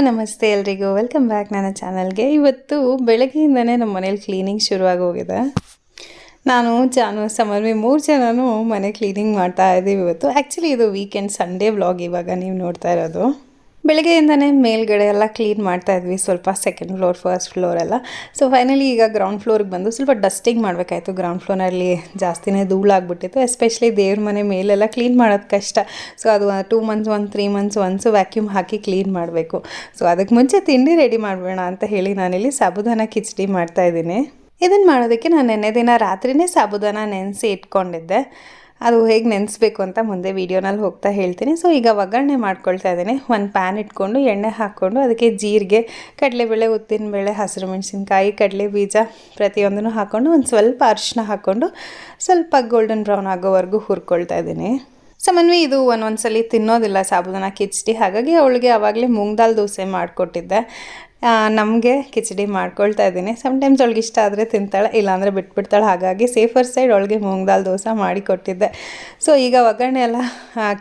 ನಮಸ್ತೆ ಎಲ್ರಿಗೂ. Welcome back ನನ್ನ ಚಾನಲ್ಗೆ. ಇವತ್ತು ಬೆಳಗ್ಗೆಯಿಂದನೇ ನಮ್ಮ ಮನೇಲಿ ಕ್ಲೀನಿಂಗ್ ಶುರುವಾಗಿ ಹೋಗಿದೆ. ನಾನು, ಜಾನು ಸಮರ್ವಿ ಮೂರು ಜನನೂ ಮನೆ ಕ್ಲೀನಿಂಗ್ ಮಾಡ್ತಾ ಇದ್ದೀವಿ ಇವತ್ತು. ಆ್ಯಕ್ಚುಲಿ ಇದು ವೀಕೆಂಡ್ ಸಂಡೇ ವ್ಲಾಗ್ ಇವಾಗ ನೀವು ನೋಡ್ತಾ ಇರೋದು. ಬೆಳಗ್ಗೆಯಿಂದನೇ ಮೇಲ್ಗಡೆ ಎಲ್ಲ ಕ್ಲೀನ್ ಮಾಡ್ತಾ ಇದ್ವಿ, ಸ್ವಲ್ಪ ಸೆಕೆಂಡ್ ಫ್ಲೋರ್ ಫಸ್ಟ್ ಫ್ಲೋರ್ ಎಲ್ಲ. ಸೊ ಫೈನಲಿ ಈಗ ಗ್ರೌಂಡ್ ಫ್ಲೋರ್ಗೆ ಬಂದು ಸ್ವಲ್ಪ ಡಸ್ಟಿಂಗ್ ಮಾಡಬೇಕಾಯ್ತು. ಗ್ರೌಂಡ್ ಫ್ಲೋರ್ನಲ್ಲಿ ಜಾಸ್ತಿನೇ ಧೂಳಾಗ್ಬಿಟ್ಟಿತ್ತು ಎಸ್ಪೆಷಲಿ ದೇವ್ರ ಮನೆ ಮೇಲೆಲ್ಲ ಕ್ಲೀನ್ ಮಾಡೋದು ಕಷ್ಟ. ಸೊ ಅದು two months one three months once vacuum ಹಾಕಿ ಕ್ಲೀನ್ ಮಾಡಬೇಕು. ಸೊ ಅದಕ್ಕೆ ಮುಂಚೆ ತಿಂಡಿ ರೆಡಿ ಮಾಡಬೇಡ ಅಂತ ಹೇಳಿ ನಾನಿಲ್ಲಿ ಸಾಬುದಾನ ಕಿಚಡಿ ಮಾಡ್ತಾ ಇದ್ದೀನಿ. ಇದನ್ನು ಮಾಡೋದಕ್ಕೆ ನಾನು ನೆನ್ನೆ ದಿನ ರಾತ್ರಿನೇ ಸಾಬುದಾನ ನೆನೆಸಿ ಇಟ್ಕೊಂಡಿದ್ದೆ. ಅದು ಹೇಗೆ ನೆನೆಸ್ಬೇಕು ಅಂತ ಮುಂದೆ ವೀಡಿಯೋನಲ್ಲಿ ಹೋಗ್ತಾ ಹೇಳ್ತೀನಿ. ಸೊ ಈಗ ಒಗ್ಗರಣೆ ಮಾಡ್ಕೊಳ್ತಾ ಇದ್ದೀನಿ. ಒಂದು ಪ್ಯಾನ್ ಇಟ್ಕೊಂಡು, ಎಣ್ಣೆ ಹಾಕ್ಕೊಂಡು, ಅದಕ್ಕೆ ಜೀರಿಗೆ, ಕಡಲೆಬೇಳೆ, ಉದ್ದಿನಬೇಳೆ, ಹಸಿರು ಮೆಣಸಿನ್ಕಾಯಿ, ಕಡಲೆ ಬೀಜ ಪ್ರತಿಯೊಂದನ್ನು ಹಾಕ್ಕೊಂಡು, ಒಂದು ಸ್ವಲ್ಪ ಅರಿಶಿನ ಹಾಕ್ಕೊಂಡು, ಸ್ವಲ್ಪ ಗೋಲ್ಡನ್ ಬ್ರೌನ್ ಆಗೋವರೆಗೂ ಹುರ್ಕೊಳ್ತಾ ಇದ್ದೀನಿ. ಸಮನ್ವಿ ಇದು ಒಂದೊಂದ್ಸಲಿ ತಿನ್ನೋದಿಲ್ಲ ಸಾಬುದಾನ ಕಿಚಡಿ. ಹಾಗಾಗಿ ಅವಳಿಗೆ ಆವಾಗಲೇ ಮೂಂಗ್ ದಾಲ್ ದೋಸೆ ಮಾಡಿಕೊಟ್ಟಿದ್ದೆ. ನಮಗೆ ಕಿಚಡಿ ಮಾಡ್ಕೊಳ್ತಾ ಇದ್ದೀನಿ. ಸಮ್ಟೈಮ್ಸ್ ಅವಳಿಗೆ ಇಷ್ಟ ಆದರೆ ತಿಂತಾಳೆ, ಇಲ್ಲಾಂದರೆ ಬಿಟ್ಬಿಡ್ತಾಳೆ. ಹಾಗಾಗಿ ಸೇಫರ್ ಸೈಡ್ ಅವಳಿಗೆ ಮೂಂಗ್ ದಾಲ್ ದೋಸೆ ಮಾಡಿ ಕೊಟ್ಟಿದ್ದೆ. ಸೊ ಈಗ ಒಗ್ಗರಣೆ ಎಲ್ಲ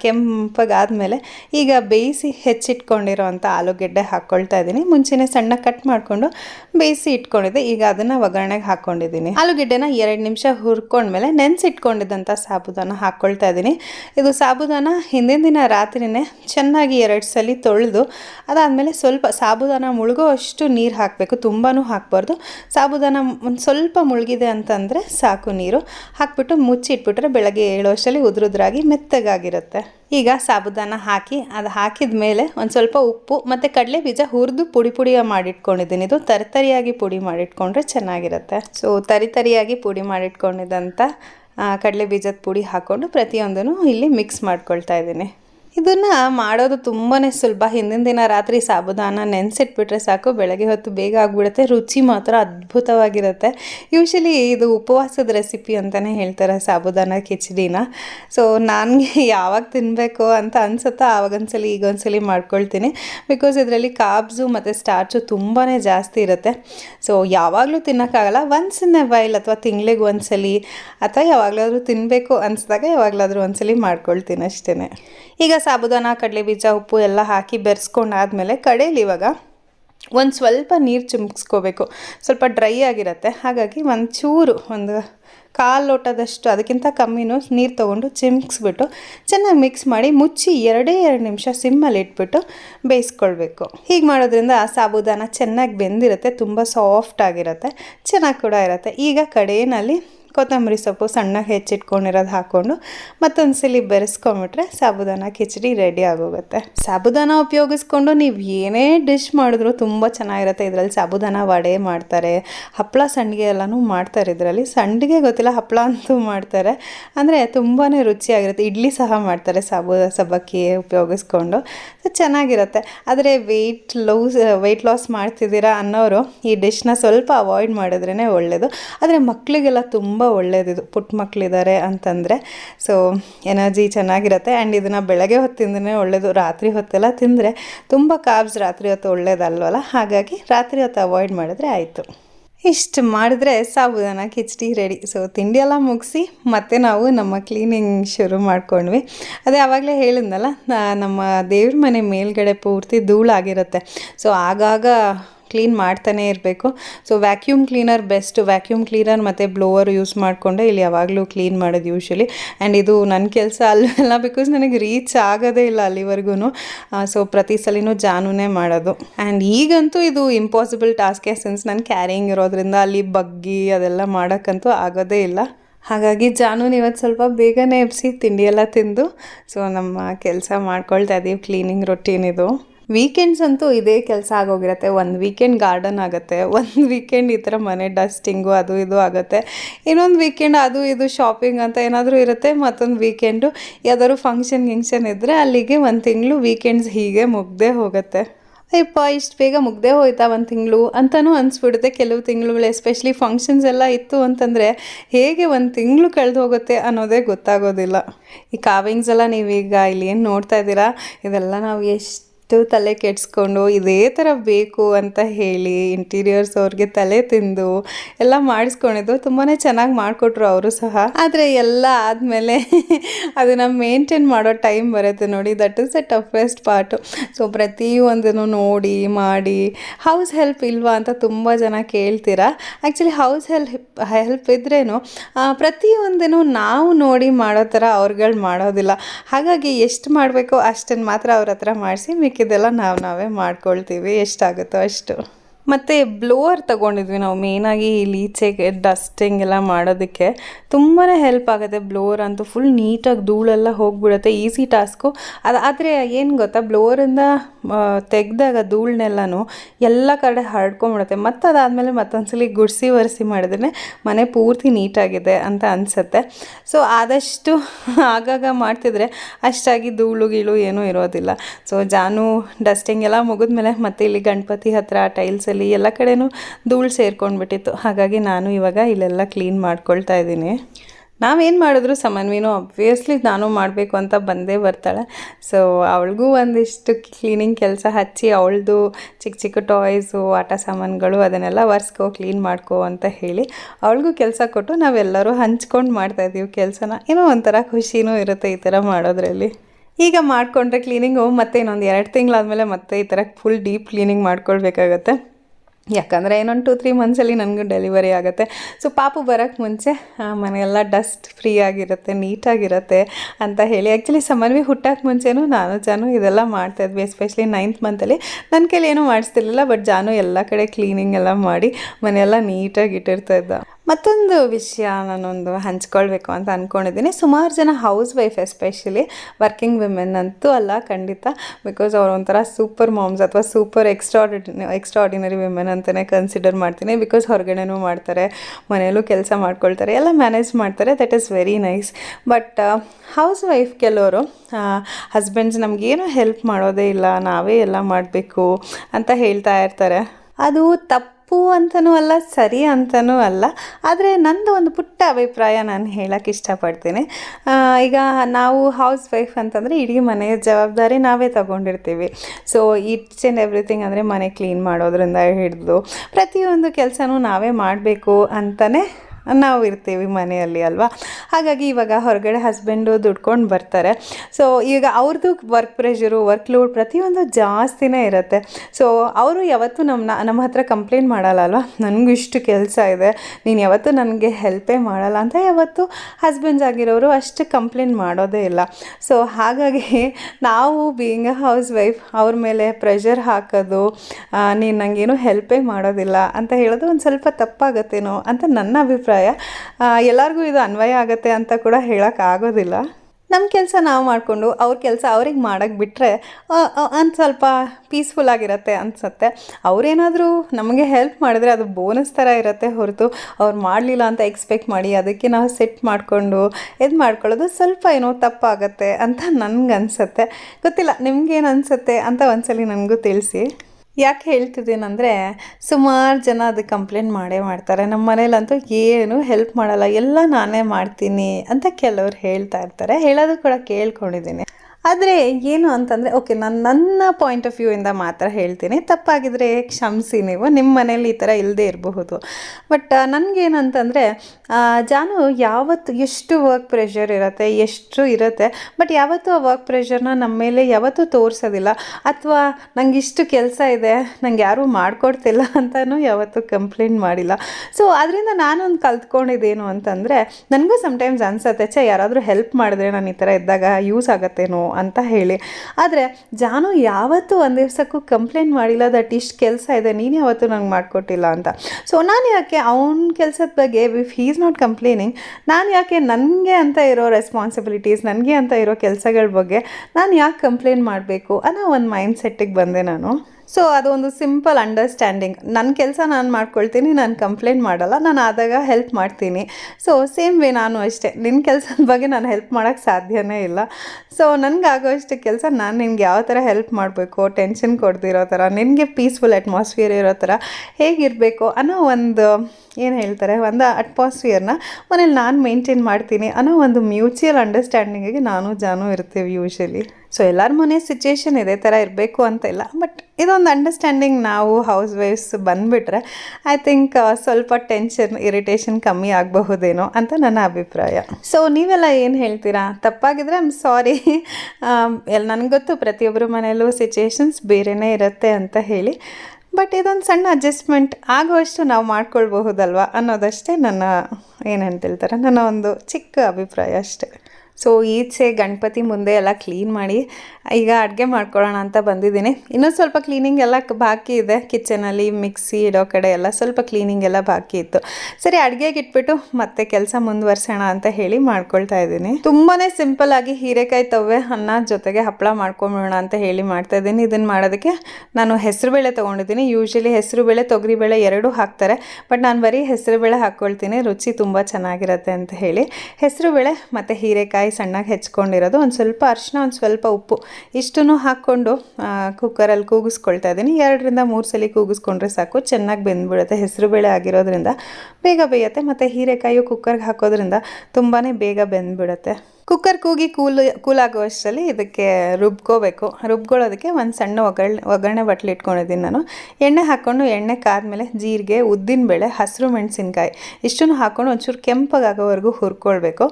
ಕೆಂಪಗಾದಮೇಲೆ ಈಗ ಬೇಯಿಸಿ ಹೆಚ್ಚಿಟ್ಕೊಂಡಿರೋವಂಥ ಆಲೂಗೆಡ್ಡೆ ಹಾಕ್ಕೊಳ್ತಾ ಇದ್ದೀನಿ. ಮುಂಚೆನೇ ಸಣ್ಣ ಕಟ್ ಮಾಡಿಕೊಂಡು ಬೇಯಿಸಿ ಇಟ್ಕೊಂಡಿದ್ದೆ. ಈಗ ಅದನ್ನು ಒಗ್ಗರಣೆಗೆ ಹಾಕ್ಕೊಂಡಿದ್ದೀನಿ ಆಲೂಗೆಡ್ಡೆನ ಎರಡು ನಿಮಿಷ ಹುರ್ಕೊಂಡ್ಮೇಲೆ ನೆನೆಸಿಟ್ಕೊಂಡಿದ್ದಂಥ ಸಾಬುದಾನ ಹಾಕ್ಕೊಳ್ತಾ ಇದ್ದೀನಿ. ಇದು ಸಾಬುದಾನ ಹಿಂದಿನ ದಿನ ರಾತ್ರಿನೇ ಚೆನ್ನಾಗಿ ಎರಡು ಸಲ ತೊಳೆದು, ಅದಾದಮೇಲೆ ಸ್ವಲ್ಪ ಸಾಬುದಾನ ಮುಳುಗೋ ಅಷ್ಟು ನೀರು ಹಾಕಬೇಕು ತುಂಬಾ ಹಾಕ್ಬಾರ್ದು. ಸಾಬುದಾನ ಒಂದು ಸ್ವಲ್ಪ ಮುಳುಗಿದೆ ಅಂತಂದರೆ ಸಾಕು ನೀರು. ಹಾಕ್ಬಿಟ್ಟು ಮುಚ್ಚಿಟ್ಬಿಟ್ರೆ ಬೆಳಗ್ಗೆ ಏಳುವಷ್ಟರಲ್ಲಿ ಉದುರುದ್ರಾಗಿ ಮೆತ್ತಗಾಗಿರುತ್ತೆ. ಈಗ ಸಾಬುದಾನ ಹಾಕಿ, ಅದು ಹಾಕಿದ ಮೇಲೆ ಒಂದು ಸ್ವಲ್ಪ ಉಪ್ಪು ಮತ್ತು ಕಡಲೆ ಬೀಜ ಹುರಿದು ಪುಡಿ ಪುಡಿಯ ಮಾಡಿಟ್ಕೊಂಡಿದ್ದೀನಿ. ಇದು ತರಿತರಿಯಾಗಿ ಪುಡಿ ಮಾಡಿಟ್ಕೊಂಡ್ರೆ ಚೆನ್ನಾಗಿರುತ್ತೆ. ಸೊ ತರಿತರಿಯಾಗಿ ಪುಡಿ ಮಾಡಿಟ್ಕೊಂಡಿದ್ದಂಥ ಕಡಲೆ ಬೀಜದ ಪುಡಿ ಹಾಕ್ಕೊಂಡು ಪ್ರತಿಯೊಂದನ್ನು ಇಲ್ಲಿ ಮಿಕ್ಸ್ ಮಾಡ್ಕೊಳ್ತಾ ಇದ್ದೀನಿ. ಇದನ್ನು ಮಾಡೋದು ತುಂಬಾ ಸುಲಭ. ಹಿಂದಿನ ದಿನ ರಾತ್ರಿ ಸಾಬುದಾನ ನೆನೆಸಿಟ್ಬಿಟ್ರೆ ಸಾಕು, ಬೆಳಗ್ಗೆ ಹೊತ್ತು ಬೇಗ ಆಗಿಬಿಡುತ್ತೆ, ರುಚಿ ಮಾತ್ರ ಅದ್ಭುತವಾಗಿರುತ್ತೆ. ಯೂಶಲಿ ಇದು ಉಪವಾಸದ ರೆಸಿಪಿ ಅಂತಲೇ ಹೇಳ್ತಾರೆ ಸಾಬುದಾನ, ಕಿಚಡಿನ. ಸೊ ನನಗೆ ಯಾವಾಗ ತಿನ್ನಬೇಕು ಅಂತ ಅನ್ಸುತ್ತೋ ಆವಾಗೊಂದ್ಸಲಿ ಈಗೊಂದ್ಸಲಿ ಮಾಡ್ಕೊಳ್ತೀನಿ. ಬಿಕಾಸ್ ಇದರಲ್ಲಿ ಕಾಬ್ಸು ಮತ್ತು ಸ್ಟಾರ್ಚು ತುಂಬಾ ಜಾಸ್ತಿ ಇರುತ್ತೆ. ಸೊ ಯಾವಾಗಲೂ ತಿನ್ನೋಕ್ಕಾಗಲ್ಲ. ಒನ್ಸ್ ಇನ್ ಎ ವೈಲ್ ಅಥವಾ ತಿಂಗಳಿಗೆ ಒಂದ್ಸಲಿ, ಅಥವಾ ಯಾವಾಗಲಾದರೂ ತಿನ್ನಬೇಕು ಅನಿಸಿದಾಗ ಯಾವಾಗಲಾದರೂ ಒಂದ್ಸಲಿ ಮಾಡ್ಕೊಳ್ತೀನಿ ಅಷ್ಟೇ ಈಗ ಸಾಬುದಾನ ಕಡಲೆ ಬೀಜ ಉಪ್ಪು ಎಲ್ಲ ಹಾಕಿ ಬೆರೆಸ್ಕೊಂಡಾದ್ಮೇಲೆ ಕಡೇಲಿ ಇವಾಗ ಒಂದು ಸ್ವಲ್ಪ ನೀರು ಚಿಮ್ಸ್ಕೋಬೇಕು. ಸ್ವಲ್ಪ ಡ್ರೈ ಆಗಿರುತ್ತೆ. ಹಾಗಾಗಿ ಒಂದು ಚೂರು ಒಂದು ಕಾಲು ಲೋಟದಷ್ಟು ಅದಕ್ಕಿಂತ ಕಮ್ಮಿನೂ ನೀರು ತೊಗೊಂಡು ಚಿಮ್ಕ್ಸ್ಬಿಟ್ಟು ಚೆನ್ನಾಗಿ ಮಿಕ್ಸ್ ಮಾಡಿ ಮುಚ್ಚಿ ಎರಡೇ ಎರಡು ನಿಮಿಷ ಸಿಮ್ಮಲ್ಲಿ ಇಟ್ಬಿಟ್ಟು ಬೇಯಿಸ್ಕೊಳ್ಬೇಕು. ಹೀಗೆ ಮಾಡೋದ್ರಿಂದ ಸಾಬುದಾನ ಚೆನ್ನಾಗಿ ಬೆಂದಿರುತ್ತೆ, ತುಂಬ ಸಾಫ್ಟ್ ಆಗಿರುತ್ತೆ, ಚೆನ್ನಾಗಿ ಕೂಡ ಇರುತ್ತೆ. ಈಗ ಕಡೆಯಲ್ಲಿ ಕೊತ್ತಂಬರಿ ಸೊಪ್ಪು ಸಣ್ಣಗೆ ಹೆಚ್ಚಿಟ್ಕೊಂಡಿರೋದು ಹಾಕ್ಕೊಂಡು ಮತ್ತೊಂದು ಸಲ ಬೆರೆಸ್ಕೊಂಬಿಟ್ರೆ ಸಾಬುದಾನ ಕಿಚಡಿ ರೆಡಿ ಆಗೋಗುತ್ತೆ. ಸಾಬುದಾನ ಉಪಯೋಗಿಸ್ಕೊಂಡು ನೀವು ಏನೇ ಡಿಶ್ ಮಾಡಿದ್ರು ತುಂಬ ಚೆನ್ನಾಗಿರುತ್ತೆ. ಇದರಲ್ಲಿ ಸಾಬುದಾನ ವಡೆ ಮಾಡ್ತಾರೆ ಹಪ್ಪಳ ಸಂಡಿಗೆ ಎಲ್ಲನೂ ಮಾಡ್ತಾರೆ ಇದರಲ್ಲಿ. ಸಂಡಿಗೆ ಗೊತ್ತಿಲ್ಲ ಹಪ್ಪಳ ಅಂತೂ ಮಾಡ್ತಾರೆ. ಅಂದರೆ ತುಂಬಾ ರುಚಿಯಾಗಿರುತ್ತೆ. ಇಡ್ಲಿ ಸಹ ಮಾಡ್ತಾರೆ ಸಾಬು, ಸಬ್ಬಕ್ಕಿ ಉಪಯೋಗಿಸ್ಕೊಂಡು. ಚೆನ್ನಾಗಿರುತ್ತೆ. ಆದರೆ ವೆಯ್ಟ್ ಲೂಸ್ ವೆಯ್ಟ್ ಲಾಸ್ ಮಾಡ್ತಿದ್ದೀರಾ ಅನ್ನೋರು ಈ ಡಿಶ್ನ ಸ್ವಲ್ಪ ಅವಾಯ್ಡ್ ಮಾಡಿದ್ರೇ ಒಳ್ಳೆಯದು ಆದರೆ ಮಕ್ಕಳಿಗೆಲ್ಲ ತುಂಬ ಒಳ್ಳೆಯದಿದು ಪುಟ್ಟ ಮಕ್ಕಳಿದ್ದಾರೆ ಅಂತಂದರೆ ಸೊ ಎನರ್ಜಿ ಚೆನ್ನಾಗಿರುತ್ತೆ. ಆ್ಯಂಡ್ ಇದನ್ನು ಬೆಳಗ್ಗೆ ಹೊತ್ತು ತಿಂದ್ರೆ ಒಳ್ಳೆಯದು ರಾತ್ರಿ ಹೊತ್ತೆಲ್ಲ ತಿಂದರೆ ತುಂಬ ಕಾಬ್ಸ್ ರಾತ್ರಿ ಹೊತ್ತು ಒಳ್ಳೇದಲ್ವಲ್ಲ? ಹಾಗಾಗಿ ರಾತ್ರಿ ಹೊತ್ತು ಅವಾಯ್ಡ್ ಮಾಡಿದ್ರೆ ಆಯಿತು. ಇಷ್ಟು ಮಾಡಿದ್ರೆ ಸಾಬುದಾನ, ಕಿಚಡಿ ರೆಡಿ ಸೊ ತಿಂಡಿ ಎಲ್ಲ ಮುಗಿಸಿ ಮತ್ತೆ ನಾವು ನಮ್ಮ ಕ್ಲೀನಿಂಗ್ ಶುರು ಮಾಡ್ಕೊಂಡ್ವಿ. ಅದೇ ಆವಾಗಲೇ ಹೇಳಿದ್ನಲ್ಲ ನಮ್ಮ ದೇವ್ರ ಮನೆ ಮೇಲ್ಗಡೆ ಪೂರ್ತಿ ಧೂಳಾಗಿರುತ್ತೆ. ಸೊ ಆಗಾಗ ಕ್ಲೀನ್ ಮಾಡ್ತಾನೆ ಇರಬೇಕು. So vacuum cleaner best vacuum cleaner ಮತ್ತು ಬ್ಲೋವರ್ ಯೂಸ್ ಮಾಡಿಕೊಂಡೆ ಇಲ್ಲಿ ಯಾವಾಗಲೂ ಕ್ಲೀನ್ ಮಾಡೋದು ಯೂಶ್ವಲಿ ಆ್ಯಂಡ್ ಇದು ನನ್ನ ಕೆಲಸ ಅಲ್ಲ ಬಿಕಾಸ್ ನನಗೆ ರೀಚ್ ಆಗೋದೇ ಇಲ್ಲ ಅಲ್ಲಿವರೆಗೂ ಸೊ ಪ್ರತಿ ಸಲಿನೂ ಜಾನುನೇ ಮಾಡೋದು. ಆ್ಯಂಡ್ ಈಗಂತೂ ಇದು ಇಂಪಾಸಿಬಲ್ ಟಾಸ್ಕೆ ಸಿನ್ಸ್ ನಾನು ಕ್ಯಾರಿಂಗ್ ಇರೋದ್ರಿಂದ ಅಲ್ಲಿ ಬಗ್ಗಿ ಅದೆಲ್ಲ ಮಾಡೋಕ್ಕಂತೂ ಆಗೋದೇ ಇಲ್ಲ. ಹಾಗಾಗಿ ಜಾನೂನ್ ಇವತ್ತು ಸ್ವಲ್ಪ ಬೇಗನೆ ಎಬ್ಸಿ ಎಲ್ಲ ತಿಂದು. ಸೊ ನಮ್ಮ ಕೆಲಸ ಮಾಡ್ಕೊಳ್ತಾ ಇದ್ದೀವಿ ಕ್ಲೀನಿಂಗ್ ರೊಟೀನ್ ಇದು. ವೀಕೆಂಡ್ಸ್ ಅಂತೂ ಇದೇ ಕೆಲಸ ಆಗೋಗಿರುತ್ತೆ. ಒಂದು ವೀಕೆಂಡ್ ಗಾರ್ಡನ್ ಆಗುತ್ತೆ. ಒಂದು ವೀಕೆಂಡ್ ಈ ಥರ ಮನೆ ಡಸ್ಟಿಂಗು ಅದು ಇದು ಆಗುತ್ತೆ. ಇನ್ನೊಂದು ವೀಕೆಂಡ್ ಅದು ಇದು ಶಾಪಿಂಗ್ ಅಂತ ಏನಾದರೂ ಇರುತ್ತೆ. ಮತ್ತೊಂದು ವೀಕೆಂಡು ಯಾವ್ದಾದ್ರು ಫಂಕ್ಷನ್ ಗಿಂಕ್ಷನ್ ಇದ್ದರೆ ಅಲ್ಲಿಗೆ ಒಂದು ತಿಂಗಳು ವೀಕೆಂಡ್ಸ್ ಹೀಗೆ ಮುಗ್ದೇ ಹೋಗುತ್ತೆ. ಅಯ್ಯಪ್ಪ, ಇಷ್ಟು ಬೇಗ ಮುಗ್ದೇ ಹೋಯ್ತಾ ಒಂದು ತಿಂಗಳು ಅಂತಲೂ ಅನಿಸ್ಬಿಡುತ್ತೆ. ಕೆಲವು ತಿಂಗಳುಗಳು ಎಸ್ಪೆಷಲಿ ಫಂಕ್ಷನ್ಸ್ ಎಲ್ಲ ಇತ್ತು ಅಂತಂದರೆ ಹೇಗೆ ಒಂದು ತಿಂಗಳು ಕಳೆದು ಹೋಗುತ್ತೆ ಅನ್ನೋದೇ ಗೊತ್ತಾಗೋದಿಲ್ಲ. ಈ ಕಾವಿಂಗ್ಸ್ ಎಲ್ಲ ನೀವೀಗ ಇಲ್ಲಿ ಏನು ನೋಡ್ತಾ ಇದ್ದೀರಾ? ಇದೆಲ್ಲ ನಾವು ಎಷ್ಟು ಎಷ್ಟು ತಲೆ ಕೆಡಿಸ್ಕೊಂಡು ಇದೇ ಥರ ಬೇಕು ಅಂತ ಹೇಳಿ ಇಂಟೀರಿಯರ್ಸ್ ಅವ್ರಿಗೆ ತಲೆ ತಿಂದು ಎಲ್ಲ ಮಾಡಿಸ್ಕೊಂಡಿದ್ದು ತುಂಬಾ ಚೆನ್ನಾಗಿ ಮಾಡಿಕೊಟ್ರು ಅವರು ಸಹ. ಆದರೆ ಎಲ್ಲ ಆದಮೇಲೆ ಅದನ್ನು ಮೇಂಟೈನ್ ಮಾಡೋ ಟೈಮ್ ಬರುತ್ತೆ ನೋಡಿ. That is the toughest part so ಪ್ರತಿಯೊಂದನ್ನು ನೋಡಿ, ಮಾಡಿ ಹೌಸ್ ಹೆಲ್ಪ್ ಇಲ್ವಾ ಅಂತ ತುಂಬ ಜನ ಕೇಳ್ತೀರಾ? ಆ್ಯಕ್ಚುಲಿ ಹೌಸ್ ಹೆಲ್ಪ್ ಹೆಲ್ಪ್ ಇದ್ರೇನು ಪ್ರತಿಯೊಂದನ್ನು ನಾವು ನೋಡಿ ಮಾಡೋ ಥರ ಅವ್ರುಗಳು ಮಾಡೋದಿಲ್ಲ. ಹಾಗಾಗಿ ಎಷ್ಟು ಮಾಡಬೇಕೋ ಅಷ್ಟನ್ನು ಮಾತ್ರ ಅವ್ರ ಹತ್ರ ಮಾಡಿಸಿ ಮಿಕ್ಕಿದ್ದೆಲ್ಲ ನಾವು ನಾವೇ ಮಾಡ್ಕೊಳ್ತೀವಿ ಎಷ್ಟಾಗುತ್ತೋ ಅಷ್ಟು. ಮತ್ತು ಬ್ಲೋವರ್ ತಗೊಂಡಿದ್ವಿ ನಾವು. ಮೇಯ್ನಾಗಿ ಇಲ್ಲಿ ಡಸ್ಟಿಂಗ್ ಎಲ್ಲ ಮಾಡೋದಕ್ಕೆ ತುಂಬಾ ಹೆಲ್ಪ್ ಆಗುತ್ತೆ ಬ್ಲೋವರ್ ಅಂತೂ. ಫುಲ್ ನೀಟಾಗಿ ಧೂಳೆಲ್ಲ ಹೋಗ್ಬಿಡುತ್ತೆ ಈಸಿ ಟಾಸ್ಕು ಅದು ಆದರೆ ಏನು ಗೊತ್ತಾ? ಬ್ಲೋವರಿಂದ ತೆಗೆದಾಗ ಧೂಳನ್ನೆಲ್ಲನೂ ಎಲ್ಲ ಕಡೆ ಹರಡ್ಕೊಂಬಿಡುತ್ತೆ. ಮತ್ತು ಅದಾದಮೇಲೆ ಮತ್ತೊಂದ್ಸಲಿ ಗುಡಿಸಿ ಒರೆಸಿ ಮಾಡಿದ್ರೆ ಮನೆ ಪೂರ್ತಿ ನೀಟಾಗಿದೆ ಅಂತ ಅನಿಸುತ್ತೆ. ಸೊ ಆದಷ್ಟು ಆಗಾಗ ಮಾಡ್ತಿದ್ರೆ ಅಷ್ಟಾಗಿ ಧೂಳು ಗೀಳು ಏನೂ ಇರೋದಿಲ್ಲ. ಸೊ ಜಾನು ಡಸ್ಟಿಂಗ್ ಎಲ್ಲ ಮುಗಿದ್ಮೇಲೆ ಮತ್ತೆ ಇಲ್ಲಿ ಗಣಪತಿ ಹತ್ರ ಟೈಲ್ಸ್ ಕಡೆನೂ ಧೂಳು ಸೇರ್ಕೊಂಡ್ಬಿಟ್ಟಿತ್ತು. ಹಾಗಾಗಿ ನಾನು ಇವಾಗ ಇಲ್ಲೆಲ್ಲ ಕ್ಲೀನ್ ಮಾಡ್ಕೊಳ್ತಾ ಇದ್ದೀನಿ. ನಾವೇನು ಮಾಡಿದ್ರು ಸಮನ್ವಿನೂ ಅಬ್ವಿಯಸ್ಲಿ ನಾನು ಮಾಡಬೇಕು ಅಂತ ಬಂದೇ ಬರ್ತಾಳೆ. ಸೊ ಅವಳಿಗೂ ಒಂದಿಷ್ಟು ಕ್ಲೀನಿಂಗ್ ಕೆಲಸ ಹಚ್ಚಿ ಅವಳದು ಚಿಕ್ಕ ಚಿಕ್ಕ ಟಾಯ್ಸು ಆಟ ಸಾಮಾನುಗಳು ಅದನ್ನೆಲ್ಲ ಒರೆಸ್ಕೋ ಕ್ಲೀನ್ ಮಾಡ್ಕೋ ಅಂತ ಹೇಳಿ ಅವಳಿಗೂ ಕೆಲಸ ಕೊಟ್ಟು ನಾವೆಲ್ಲರೂ ಹಂಚ್ಕೊಂಡು ಮಾಡ್ತಾಯಿದ್ದೀವಿ ಕೆಲಸನ. ಏನೋ ಒಂಥರ ಖುಷಿನೂ ಇರುತ್ತೆ ಈ ಥರ ಮಾಡೋದ್ರಲ್ಲಿ. ಈಗ ಮಾಡಿಕೊಂಡ್ರೆ ಕ್ಲೀನಿಂಗು ಮತ್ತೆ ಇನ್ನೊಂದು ಎರಡು ತಿಂಗಳಾದಮೇಲೆ ಮತ್ತೆ ಈ ಥರ ಫುಲ್ ಡೀಪ್ ಕ್ಲೀನಿಂಗ್ ಮಾಡ್ಕೊಳ್ಬೇಕಾಗತ್ತೆ. ಯಾಕಂದರೆ ಏನೊಂದು ಟು ತ್ರೀ ಮಂತ್ಸಲ್ಲಿ ನನಗೂ ಡೆಲಿವರಿ ಆಗುತ್ತೆ. ಸೊ ಪಾಪು ಬರೋಕ್ಕೆ ಮುಂಚೆ ಮನೆಯೆಲ್ಲ ಡಸ್ಟ್ ಫ್ರೀ ಆಗಿರುತ್ತೆ, ನೀಟಾಗಿರುತ್ತೆ ಅಂತ ಹೇಳಿ. ಆ್ಯಕ್ಚುಲಿ ಸಮನ್ವಿ ಹುಟ್ಟೋಕ್ಕೆ ಮುಂಚೆನೂ ನಾನು, ಜಾನು ಇದೆಲ್ಲ ಮಾಡ್ತಾಯಿದ್ವಿ ಎಸ್ಪೆಷಲಿ ನೈನ್ತ್ ಮಂತಲ್ಲಿ ನನ್ನ ಕೈಲಿ ಏನೂ ಮಾಡಿಸ್ತಿರ್ಲಿಲ್ಲ ಬಟ್ ಜಾನು ಎಲ್ಲ ಕಡೆ ಕ್ಲೀನಿಂಗ್ ಎಲ್ಲ ಮಾಡಿ ಮನೆಯೆಲ್ಲ ನೀಟಾಗಿ ಇಟ್ಟಿರ್ತಾ ಇದ್ದ. ಮತ್ತೊಂದು ವಿಷಯ ನಾನೊಂದು ಹಂಚ್ಕೊಳ್ಬೇಕು ಅಂತ ಅಂದ್ಕೊಂಡಿದ್ದೀನಿ ಸುಮಾರು ಜನ house wife especially working women ಅಂತೂ ಅಲ್ಲ, ಖಂಡಿತ. ಬಿಕಾಸ್ ಅವ್ರು ಒಂಥರ ಸೂಪರ್ ಮಾಮ್ಸ್ ಅಥವಾ ಸೂಪರ್ ಎಕ್ಸ್ಟ್ರಾಡಿನ ಎಕ್ಸ್ಟ್ರಾಡಿನರಿ ವಿಮೆನ್ ಅಂತಲೇ ಕನ್ಸಿಡರ್ ಮಾಡ್ತೀನಿ. ಬಿಕಾಸ್ ಹೊರಗಡೆನೂ ಮಾಡ್ತಾರೆ, ಮನೆಯಲ್ಲೂ ಕೆಲಸ ಮಾಡ್ಕೊಳ್ತಾರೆ, ಎಲ್ಲ ಮ್ಯಾನೇಜ್ ಮಾಡ್ತಾರೆ. That is very nice but house wife ಕೆಲವರು ಹಸ್ಬೆಂಡ್ಸ್ ನಮಗೇನು ಹೆಲ್ಪ್ ಮಾಡೋದೇ ಇಲ್ಲ, ನಾವೇ ಎಲ್ಲ ಮಾಡಬೇಕು ಅಂತ ಹೇಳ್ತಾ ಇರ್ತಾರೆ. ಅದು ತಪ್ಪು. ಅಂತಲೂ ಅಲ್ಲ, ಸರಿ ಅಂತಲೂ ಅಲ್ಲ. ಆದರೆ ನಂದು ಒಂದು ಪುಟ್ಟ ಅಭಿಪ್ರಾಯ ನಾನು ಹೇಳೋಕ್ಕೆ ಇಷ್ಟಪಡ್ತೀನಿ. ಈಗ ನಾವು ಹೌಸ್ ವೈಫ್ ಅಂತಂದರೆ ಇಡೀ ಮನೆಯ ಜವಾಬ್ದಾರಿ ನಾವೇ ತಗೊಂಡಿರ್ತೀವಿ. ಸೊ ಇಟ್ಸ್ ಆ್ಯಂಡ್ ಎವ್ರಿಥಿಂಗ್ ಅಂದರೆ ಮನೆ ಕ್ಲೀನ್ ಮಾಡೋದ್ರಿಂದ ಹಿಡಿದು ಪ್ರತಿಯೊಂದು ಕೆಲಸನೂ ನಾವೇ ಮಾಡಬೇಕು ಅಂತಲೇ ನಾವು ಇರ್ತೀವಿ ಮನೆಯಲ್ಲಿ ಅಲ್ವಾ? ಹಾಗಾಗಿ ಇವಾಗ ಹೊರಗಡೆ ಹಸ್ಬೆಂಡು ದುಡ್ಕೊಂಡು ಬರ್ತಾರೆ. ಸೊ ಈಗ ಅವ್ರದ್ದು ವರ್ಕ್ ಪ್ರೆಷರು ವರ್ಕ್ ಲೋಡ್ ಪ್ರತಿಯೊಂದು ಜಾಸ್ತಿನೇ ಇರುತ್ತೆ. ಸೊ ಅವರು ಯಾವತ್ತೂ ನಮ್ಮನ್ನ ನಮ್ಮ ಹತ್ರ ಕಂಪ್ಲೇಂಟ್ ಮಾಡಲ್ಲ ಅಲ್ವಾ? ನನಗೂ ಇಷ್ಟು ಕೆಲಸ ಇದೆ. ನೀನು ಯಾವತ್ತೂ ನನಗೆ ಹೆಲ್ಪೇ ಮಾಡಲ್ಲ. ಅಂತ ಯಾವತ್ತೂ ಹಸ್ಬೆಂಡ್ಸ್ ಆಗಿರೋರು ಅಷ್ಟು ಕಂಪ್ಲೇಂಟ್ ಮಾಡೋದೇ ಇಲ್ಲ. ಸೊ ಹಾಗಾಗಿ ನಾವು ಬೀಯಿಂಗ್ ಅ ಹೌಸ್ ವೈಫ್ ಅವ್ರ ಮೇಲೆ ಪ್ರೆಷರ್ ಹಾಕೋದು ನೀನು ನನಗೇನು ಹೆಲ್ಪೇ ಮಾಡೋದಿಲ್ಲ ಅಂತ ಹೇಳೋದು ಒಂದು ಸ್ವಲ್ಪ ತಪ್ಪಾಗತ್ತೇನೋ ಅಂತ ನನ್ನ ಅಭಿಪ್ರಾಯ. ಆ, ಎಲ್ಲರಿಗೂ ಇದು ಅನ್ವಯ ಆಗುತ್ತೆ ಅಂತ ಕೂಡ ಹೇಳೋಕ್ಕಾಗೋದಿಲ್ಲ ನಮ್ಮ ಕೆಲಸ ನಾವು ಮಾಡಿಕೊಂಡು ಅವ್ರ ಕೆಲಸ ಅವ್ರಿಗೆ ಮಾಡೋಕ್ಕೆ ಬಿಟ್ಟರೆ ಒಂದು ಸ್ವಲ್ಪ ಪೀಸ್ಫುಲ್ ಆಗಿರುತ್ತೆ ಅನಿಸುತ್ತೆ. ಅವರೇನಾದರೂ ನಮಗೆ ಹೆಲ್ಪ್ ಮಾಡಿದ್ರೆ ಅದು ಬೋನಸ್ ಥರ ಇರುತ್ತೆ ಹೊರತು ಅವ್ರು ಮಾಡಲಿಲ್ಲ ಅಂತ ಎಕ್ಸ್ಪೆಕ್ಟ್ ಮಾಡಿ ಅದಕ್ಕೆ ನಾವು ಸೆಟ್ ಮಾಡಿಕೊಂಡು ಇದು ಮಾಡ್ಕೊಳ್ಳೋದು ಸ್ವಲ್ಪ ಏನೋ ತಪ್ಪಾಗತ್ತೆ ಅಂತ ನನಗೆ ಗೊತ್ತಿಲ್ಲ ನಿಮಗೇನು ಅನಿಸುತ್ತೆ ಅಂತ ಒಂದ್ಸಲಿ ನನಗೂ ತಿಳಿಸಿ. ಯಾಕೆ ಹೇಳ್ತಿದ್ದೀನಂದರೆ ಸುಮಾರು ಜನ ಅದು ಕಂಪ್ಲೇಂಟ್ ಮಾಡೇ ಮಾಡ್ತಾರೆ. ನಮ್ಮ ಮನೇಲಂತೂ ಏನು ಹೆಲ್ಪ್ ಮಾಡಲ್ಲ, ಎಲ್ಲ ನಾನೇ ಮಾಡ್ತೀನಿ ಅಂತ ಕೆಲವ್ರು ಹೇಳ್ತಾ ಇರ್ತಾರೆ. ಹೇಳೋದು ಕೂಡ ಕೇಳ್ಕೊಂಡಿದ್ದೀನಿ ಆದರೆ ಏನು ಅಂತಂದರೆ ಓಕೆ ನಾನು ನನ್ನ ಪಾಯಿಂಟ್ ಆಫ್ ವ್ಯೂಯಿಂದ ಮಾತ್ರ ಹೇಳ್ತೀನಿ. ತಪ್ಪಾಗಿದ್ರೆ ಕ್ಷಮಿಸಿ ನೀವು. ನಿಮ್ಮ ಮನೇಲಿ ಈ ಥರ ಇಲ್ಲದೆ ಇರಬಹುದು. ಬಟ್ ನನಗೇನಂತಂದರೆ ಜಾನು ಯಾವತ್ತು ಎಷ್ಟು ವರ್ಕ್ ಪ್ರೆಷರ್ ಇರುತ್ತೆ, ಎಷ್ಟು ಇರುತ್ತೆ ಬಟ್ ಯಾವತ್ತೂ ಆ ವರ್ಕ್ ಪ್ರೆಷರ್ನ ನಮ್ಮ ಮೇಲೆ ಯಾವತ್ತೂ ತೋರಿಸೋದಿಲ್ಲ. ಅಥವಾ ನನಗೆ ಇಷ್ಟು ಕೆಲಸ ಇದೆ, ನಂಗೆ ಯಾರೂ ಮಾಡಿಕೊಡ್ತಿಲ್ಲ ಅಂತಲೂ ಯಾವತ್ತೂ ಕಂಪ್ಲೇಂಟ್ ಮಾಡಿಲ್ಲ. ಸೊ ಅದರಿಂದ ನಾನೊಂದು ಕಲ್ತ್ಕೊಂಡಿದ್ದೇನು ಅಂತಂದರೆ, ನನಗೂ ಸಮ್ಟೈಮ್ಸ್ ಅನ್ಸುತ್ತೆ, ಛೆ, ಯಾರಾದರೂ ಹೆಲ್ಪ್ ಮಾಡಿದ್ರೆ ನಾನು ಈ ಥರ ಇದ್ದಾಗ ಯೂಸ್ ಆಗತ್ತೇನೋ ಅಂತ ಹೇಳಿ. ಆದರೆ ಜಾನು ಯಾವತ್ತೂ ಒಂದು ದಿವಸಕ್ಕೂ ಕಂಪ್ಲೇಂಟ್ ಮಾಡಿಲ್ಲ ದಟ್ ಇಷ್ಟು ಕೆಲಸ ಇದೆ, ನೀನು ಯಾವತ್ತೂ ನಂಗೆ ಮಾಡಿಕೊಟ್ಟಿಲ್ಲ ಅಂತ. ಸೊ ನಾನು ಯಾಕೆ ಅವನ ಕೆಲಸದ ಬಗ್ಗೆ if he is not complaining ನಾನು ಯಾಕೆ ನನಗೆ ಅಂತ ಇರೋ ರೆಸ್ಪಾನ್ಸಿಬಿಲಿಟೀಸ್ ನನಗೆ ಅಂತ ಇರೋ ಕೆಲಸಗಳ ಬಗ್ಗೆ ನಾನು ಯಾಕೆ ಕಂಪ್ಲೇಂಟ್ ಮಾಡಬೇಕು ಅನ್ನೋ ಒಂದು ಮೈಂಡ್ ಸೆಟ್ಟಿಗೆ ಬಂದೆ ನಾನು. ಸೊ ಅದೊಂದು ಸಿಂಪಲ್ ಅಂಡರ್ಸ್ಟ್ಯಾಂಡಿಂಗ್ ನನ್ನ ಕೆಲಸ ನಾನು ಮಾಡ್ಕೊಳ್ತೀನಿ, ನಾನು ಕಂಪ್ಲೇಂಟ್ ಮಾಡಲ್ಲ, ನಾನು ಆದಾಗ ಹೆಲ್ಪ್ ಮಾಡ್ತೀನಿ. ಸೊ ಸೇಮ್ ವೇ ನಾನು ಅಷ್ಟೇ. ನಿನ್ನ ಕೆಲಸದ ಬಗ್ಗೆ ನಾನು ಹೆಲ್ಪ್ ಮಾಡೋಕ್ಕೆ ಸಾಧ್ಯವೇ ಇಲ್ಲ. ಸೊ ನನಗಾಗೋ ಅಷ್ಟು ಕೆಲಸ ನಾನು ನಿನ್ಗೆ ಯಾವ ಥರ ಹೆಲ್ಪ್ ಮಾಡಬೇಕು ಟೆನ್ಷನ್ ಕೊಡ್ದಿರೋ ಥರ ನಿನಗೆ ಪೀಸ್ಫುಲ್ ಅಟ್ಮಾಸ್ಫಿಯರ್ ಇರೋ ಥರ ಹೇಗಿರಬೇಕು ಅನ್ನೋ ಒಂದು ಏನು ಹೇಳ್ತಾರೆ, ಒಂದು ಅಟ್ಮಾಸ್ಫಿಯರ್ನ ಮನೇಲಿ ನಾನು ಮೇಂಟೈನ್ ಮಾಡ್ತೀನಿ ಅನ್ನೋ ಒಂದು ಮ್ಯೂಚುವಲ್ ಅಂಡರ್ಸ್ಟ್ಯಾಂಡಿಂಗಿಗೆ ನಾನು, ಜಾನು ಇರ್ತೀವಿ ಯೂಶಲಿ ಸೊ ಎಲ್ಲರ ಮನೆ ಸಿಚುಯೇಷನ್ ಇದೇ ಥರ ಇರಬೇಕು ಅಂತ ಇಲ್ಲ ಬಟ್ ಇದೊಂದು ಅಂಡರ್ಸ್ಟ್ಯಾಂಡಿಂಗ್ ನಾವು ಹೌಸ್ ವೈಫ್ಸ್ ಬಂದುಬಿಟ್ರೆ ಐ ಥಿಂಕ್ ಸ್ವಲ್ಪ ಟೆನ್ಷನ್ ಇರಿಟೇಷನ್ ಕಮ್ಮಿ ಆಗಬಹುದೇನೋ ಅಂತ ನನ್ನ ಅಭಿಪ್ರಾಯ. ಸೊ ನೀವೆಲ್ಲ ಏನು ಹೇಳ್ತೀರಾ? ತಪ್ಪಾಗಿದ್ರೆ ಐಮ್ ಸಾರಿ ಎಲ್ಲ ನನಗೆ ಗೊತ್ತು ಪ್ರತಿಯೊಬ್ಬರ ಮನೆಯಲ್ಲೂ ಸಿಚುಯೇಷನ್ಸ್ ಬೇರೆಯೇ ಇರುತ್ತೆ ಅಂತ ಹೇಳಿ. ಬಟ್ ಇದೊಂದು ಸಣ್ಣ ಅಡ್ಜಸ್ಟ್ಮೆಂಟ್ ಆಗುವಷ್ಟು ನಾವು ಮಾಡ್ಕೊಳ್ಬಹುದಲ್ವ ಅನ್ನೋದಷ್ಟೇ ನನ್ನ ಏನಂತ ಹೇಳ್ತಾರೆ ನನ್ನ ಒಂದು ಚಿಕ್ಕ ಅಭಿಪ್ರಾಯ ಅಷ್ಟೇ. ಸೊ ಈಚೆ ಗಣಪತಿ ಮುಂದೆ ಎಲ್ಲ ಕ್ಲೀನ್ ಮಾಡಿ, ಈಗ ಅಡುಗೆ ಮಾಡ್ಕೊಳ್ಳೋಣ ಅಂತ ಬಂದಿದ್ದೀನಿ. ಇನ್ನೂ ಸ್ವಲ್ಪ ಕ್ಲೀನಿಂಗ್ ಎಲ್ಲ ಬಾಕಿ ಇದೆ. ಕಿಚನಲ್ಲಿ ಮಿಕ್ಸಿ ಇಡೋ ಕಡೆ ಎಲ್ಲ ಸ್ವಲ್ಪ ಕ್ಲೀನಿಂಗ್ ಎಲ್ಲ ಬಾಕಿ ಇತ್ತು. ಸರಿ, ಅಡುಗೆಗೆ ಇಟ್ಬಿಟ್ಟು ಮತ್ತೆ ಕೆಲಸ ಮುಂದುವರ್ಸೋಣ ಅಂತ ಹೇಳಿ ಮಾಡ್ಕೊಳ್ತಾ ಇದ್ದೀನಿ. ತುಂಬಾ ಸಿಂಪಲ್ ಆಗಿ ಹೀರೆಕಾಯಿ ತವ್ವೆ, ಅನ್ನ ಜೊತೆಗೆ ಹಪ್ಪಳ ಮಾಡ್ಕೊಂಬಿಡೋಣ ಅಂತ ಹೇಳಿ ಮಾಡ್ತಾ ಇದ್ದೀನಿ. ಇದನ್ನು ಮಾಡೋದಕ್ಕೆ ನಾನು ಹೆಸರುಬೇಳೆ ತೊಗೊಂಡಿದ್ದೀನಿ. ಯೂಶಲಿ ಹೆಸರುಬೇಳೆ, ತೊಗರಿಬೇಳೆ ಎರಡೂ ಹಾಕ್ತಾರೆ. ಬಟ್ ನಾನು ಬರೀ ಹೆಸರುಬೇಳೆ ಹಾಕ್ಕೊಳ್ತೀನಿ. ರುಚಿ ತುಂಬ ಚೆನ್ನಾಗಿರುತ್ತೆ ಅಂತ ಹೇಳಿ. ಹೆಸರುಬೇಳೆ ಮತ್ತು ಹೀರೆಕಾಯಿ ಸಣ್ಣಗೆ ಹೆಚ್ಕೊಂಡಿರೋದು. ಒಂದು ಸ್ವಲ್ಪ ಅರಿಶಿನ ಒಂದು ಸ್ವಲ್ಪ ಉಪ್ಪು ಇಷ್ಟನ್ನು ಹಾಕ್ಕೊಂಡು ಕುಕ್ಕರಲ್ಲಿ ಕೂಗಿಸ್ಕೊಳ್ತಾ ಇದ್ದೀನಿ. ಎರಡರಿಂದ ಮೂರು ಸಲ ಕೂಗಿಸ್ಕೊಂಡ್ರೆ ಸಾಕು. ಚೆನ್ನಾಗಿ ಬೆಂದ್ಬಿಡುತ್ತೆ. ಹೆಸರುಬೇಳೆ ಆಗಿರೋದ್ರಿಂದ ಬೇಗ ಬೇಯುತ್ತೆ. ಮತ್ತು ಹೀರೆಕಾಯಿಯು ಕುಕ್ಕರ್ಗೆ ಹಾಕೋದ್ರಿಂದ ತುಂಬಾ ಬೇಗ ಬೆಂದ್ಬಿಡುತ್ತೆ. ಕುಕ್ಕರ್ ಕೂಗಿ ಕೂಲ್, ಕೂಲಾಗುವಷ್ಟರಲ್ಲಿ ಇದಕ್ಕೆ ರುಬ್ಕೋಬೇಕು. ರುಬ್ಕೊಳ್ಳೋದಕ್ಕೆ ಒಂದು ಸಣ್ಣ ಒಗ್ಗರಣೆ ಒಗ್ಗರಣೆ ಬಟ್ಲು ಇಟ್ಕೊಂಡಿದ್ದೀನಿ ನಾನು. ಎಣ್ಣೆ ಹಾಕ್ಕೊಂಡು ಎಣ್ಣೆ ಕಾದ್ಮೇಲೆ ಜೀರಿಗೆ ಉದ್ದಿನಬೇಳೆ ಹಸಿರು ಮೆಣಸಿನ್ಕಾಯಿ ಇಷ್ಟನ್ನು ಹಾಕ್ಕೊಂಡು ಒಂಚೂರು ಕೆಂಪಗಾಗೋವರೆಗೂ ಹುರ್ಕೊಳ್ಬೇಕು.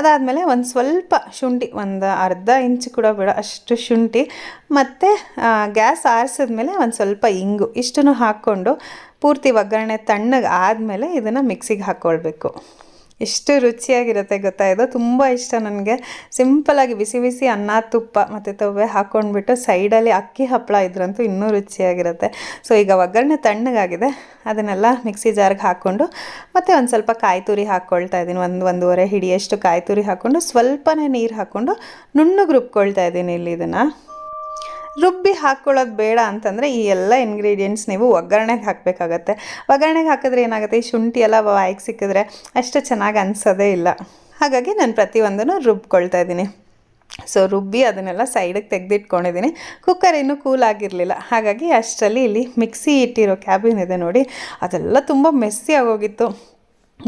ಅದಾದಮೇಲೆ ಒಂದು ಸ್ವಲ್ಪ ಶುಂಠಿ, ಒಂದು ಅರ್ಧ ಇಂಚು ಕೂಡ ಬಿಡೋ, ಅಷ್ಟು ಶುಂಠಿ ಮತ್ತು ಗ್ಯಾಸ್ ಆರಿಸಿದ್ಮೇಲೆ ಒಂದು ಸ್ವಲ್ಪ ಇಂಗು ಇಷ್ಟನ್ನು ಹಾಕ್ಕೊಂಡು ಪೂರ್ತಿ ಒಗ್ಗರಣೆ ತಣ್ಣಗೆ ಆದಮೇಲೆ ಇದನ್ನು ಮಿಕ್ಸಿಗೆ ಹಾಕ್ಕೊಳ್ಬೇಕು ಎಷ್ಟು ರುಚಿಯಾಗಿರುತ್ತೆ ಗೊತ್ತಾ? ಇದು ತುಂಬ ಇಷ್ಟ ನನಗೆ. ಸಿಂಪಲಾಗಿ ಬಿಸಿ ಬಿಸಿ ಅನ್ನ, ತುಪ್ಪ ಮತ್ತು ತವ್ವೆ ಹಾಕ್ಕೊಂಡ್ಬಿಟ್ಟು ಸೈಡಲ್ಲಿ ಅಕ್ಕಿ ಹಪ್ಪಳ ಇದ್ರಂತೂ ಇನ್ನೂ ರುಚಿಯಾಗಿರುತ್ತೆ. ಸೊ ಈಗ ಒಗ್ಗರಣೆ ತಣ್ಣಗಾಗಿದೆ. ಅದನ್ನೆಲ್ಲ ಮಿಕ್ಸಿ ಜಾರ್ಗೆ ಹಾಕ್ಕೊಂಡು ಮತ್ತು ಒಂದು ಸ್ವಲ್ಪ ಕಾಯಿ ತುರಿ ಹಾಕ್ಕೊಳ್ತಾ ಇದ್ದೀನಿ. ಒಂದು ಒಂದೂವರೆ ಹಿಡಿಯಷ್ಟು ಕಾಯಿ ತುರಿ ಹಾಕ್ಕೊಂಡು ಸ್ವಲ್ಪನೇ ನೀರು ಹಾಕ್ಕೊಂಡು ನುಣ್ಣಗೆ ರುಬ್ಕೊಳ್ತಾ ಇದ್ದೀನಿ ಇಲ್ಲಿ ಇದನ್ನು. ರುಬ್ಬಿ ಹಾಕ್ಕೊಳ್ಳೋದು ಬೇಡ ಅಂತಂದರೆ ಈ ಎಲ್ಲ ಇಂಗ್ರೀಡಿಯೆಂಟ್ಸ್ ನೀವು ಒಗ್ಗರಣೆಗೆ ಹಾಕಬೇಕಾಗತ್ತೆ. ಒಗ್ಗರಣೆಗೆ ಹಾಕಿದ್ರೆ ಏನಾಗುತ್ತೆ? ಈ ಶುಂಠಿ ಎಲ್ಲ ಬಾಯಿಗೆ ಸಿಕ್ಕಿದ್ರೆ ಅಷ್ಟು ಚೆನ್ನಾಗಿ ಅನಿಸೋದೇ ಇಲ್ಲ. ಹಾಗಾಗಿ ನಾನು ಪ್ರತಿಯೊಂದನ್ನು ರುಬ್ಕೊಳ್ತಾ ಇದ್ದೀನಿ. ಸೊ ರುಬ್ಬಿ ಅದನ್ನೆಲ್ಲ ಸೈಡಿಗೆ ತೆಗೆದಿಟ್ಕೊಂಡಿದ್ದೀನಿ. ಕುಕ್ಕರ್ ಇನ್ನೂ ಕೂಲ್ ಆಗಿರಲಿಲ್ಲ. ಹಾಗಾಗಿ ಅಷ್ಟರಲ್ಲಿ ಇಲ್ಲಿ ಮಿಕ್ಸಿ ಇಟ್ಟಿರೋ ಕ್ಯಾಬಿನ್ ಇದೆ ನೋಡಿ. ಅದೆಲ್ಲ ತುಂಬ ಮೆಸ್ಸಿ ಆಗೋಗಿತ್ತು.